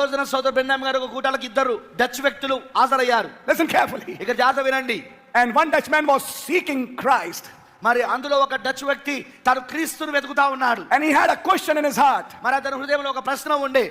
రోజున సోదరు బ్రెండామ్ గారు కూటాలకు ఇద్దరు డచ్ వ్యక్తులు హాజరయ్యారు. లిసన్ కేర్ఫుల్లీ ఇక జాత వినండి. And one Dutch man was seeking Christ మరి అందులో ఒక డచ్ వ్యక్తి తను క్రీస్తును వెతుకుతా ఉన్నాడు. And he had a question in his heart మరి అతని హృదయంలో ఒక ప్రశ్న ఉండే.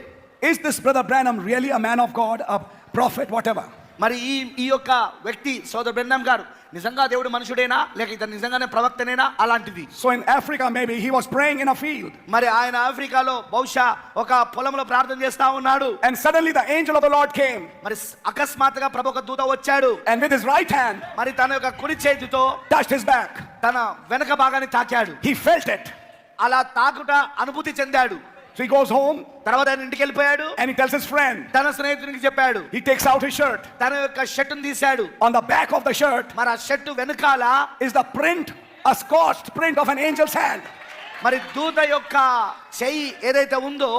Is this brother Branham really a man of God a prophet whatever మరి ఈ ఈ యొక్క వ్యక్తి సోదరు బెన్నాం గారు నిజంగా దేవుడు మనుషుడేనా లేక ఇతను నిజంగానే ప్రవక్తనేనా అలాంటిది So in Africa, maybe he was praying in a field. మరి ఆయన ఆఫ్రికాలో బహుశా ఒక పొలంలో ప్రార్థన చేస్తా ఉన్నాడు And suddenly the angel of the Lord came. మరి అకస్మాత్తుగా ప్రభు ఒక దూత వచ్చాడు And with his right hand, మరి తన యొక్క కుడి చేతితో touched his back. తన వెనక భాగాన్ని తాకాడు He felt it. అలా తాకుట అనుభూతి చెందాడు So he goes home తర్వాత ఆయన ఇంటికి వెళ్ళిపోయాడు and he tells his friend. తన స్నేహితునికి చెప్పాడు He takes out his shirt. తన యొక్క షర్టును తీశాడు On the back of the shirt మరి ఆ షర్టు వెనకాల is the print, a scorched print of an angel's hand. మరి దూత యొక్క చెయ్యి ఏదైతే ఉందో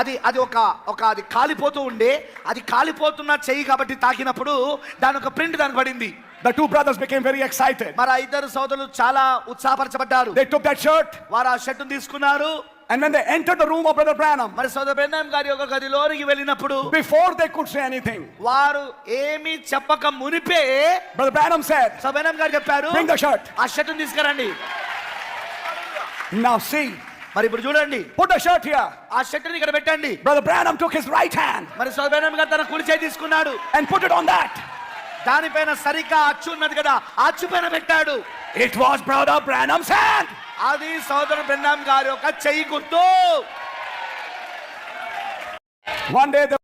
అది అది ఒక ఒక అది కాలిపోతూ ఉండే అది కాలిపోతున్న చెయ్యి కాబట్టి తాకినప్పుడు దాని ఒక ప్రింట్ దానికి పడింది The two brothers became very excited. మరి ఇద్దరు సోదరులు చాలా ఉత్సాహపరచబడ్డారు They took that shirt, వారు ఆ షర్టును తీసుకున్నారు and when they entered the room of Brother Branham, మరి సోదరు బెన్నాం గారి యొక్క గదిలోనికి వెళ్ళినప్పుడు before they could say anything, వారు ఏమీ చెప్పక మునిపే Brother Branham said, so Branham గారు చెప్పారు Bring the shirt. ఆ షర్టును తీసుకురండి Now see, మరి ఇప్పుడు చూడండి put the shirt here. ఆ షర్టుని ఇక్కడ పెట్టండి Brother Branham took his right hand మరి సోదరు బెన్నాం గారు తన కుడి చేయి తీసుకున్నాడు and put it on that. దానిపైన సరిగ్గా అచ్చు ఉన్నది కదా అచ్చు పైన పెట్టాడు It was Brother Branham's hand. అది సోదరు బెన్నాం గారి యొక్క చెయ్యి గుర్తు day the